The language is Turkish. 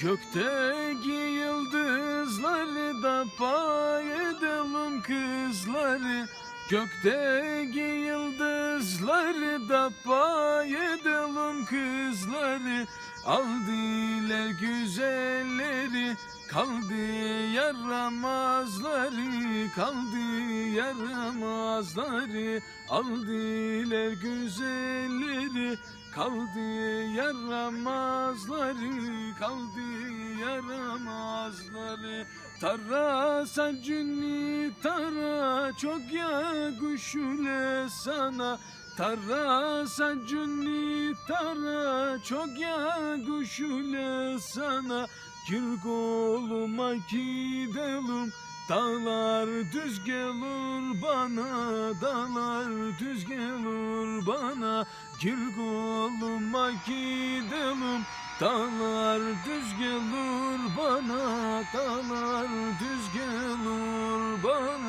Gökteki yıldızları da pay kızları. Gökteki yıldızları da pay kızları. Aldılar güzelleri Kaldı yaramazları, kaldı yaramazları Aldılar güzelleri, kaldı yaramazları Kaldı yaramazları Tara sancını tara çok yakışule sana. Tara sancını tara çok yakışule sana. Gir koluma gidelim Dağlar düz gelir bana Dağlar düz gelir bana. Gir gidelim Dağlar düz gelir Dağlar düz gelir bana